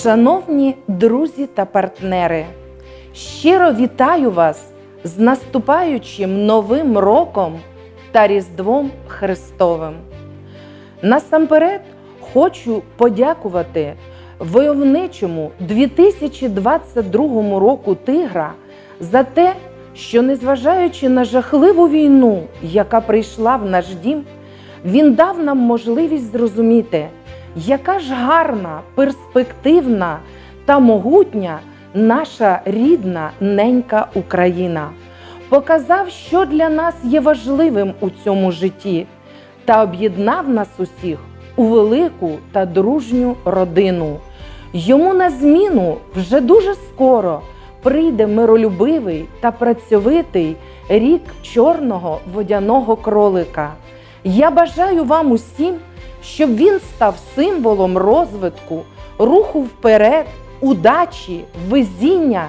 Шановні друзі та партнери, щиро вітаю вас з наступаючим Новим роком та Різдвом Христовим. Насамперед хочу подякувати войовничому 2022 року Тигра за те, що, незважаючи на жахливу війну, яка прийшла в наш дім, він дав нам можливість зрозуміти, яка ж гарна, перспективна та могутня наша рідна ненька Україна. Показав, що для нас є важливим у цьому житті, та об'єднав нас усіх у велику та дружню родину. Йому на зміну вже дуже скоро прийде миролюбивий та працьовитий рік чорного водяного кролика. Я бажаю вам усім, щоб він став символом розвитку, руху вперед, удачі, везіння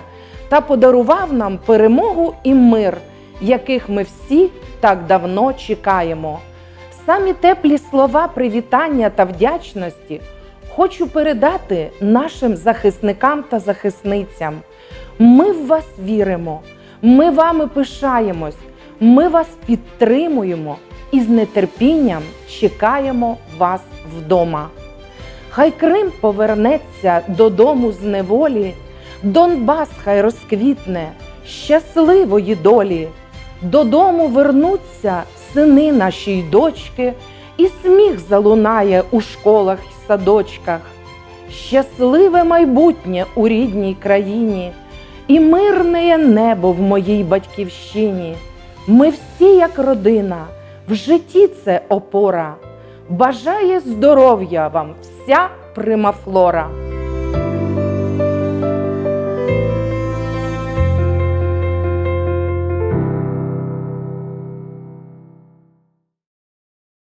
та подарував нам перемогу і мир, яких ми всі так давно чекаємо. Самі теплі слова привітання та вдячності хочу передати нашим захисникам та захисницям. Ми в вас віримо, ми вами пишаємось, ми вас підтримуємо і з нетерпінням чекаємо вас вдома. Хай Крим повернеться додому з неволі, Донбас хай розквітне щасливої долі. Додому вернуться сини наші й дочки, і сміх залунає у школах й садочках. Щасливе майбутнє у рідній країні, і мирне небо в моїй батьківщині. Ми всі, як родина, в житті це опора. Бажає здоров'я вам вся примафлора.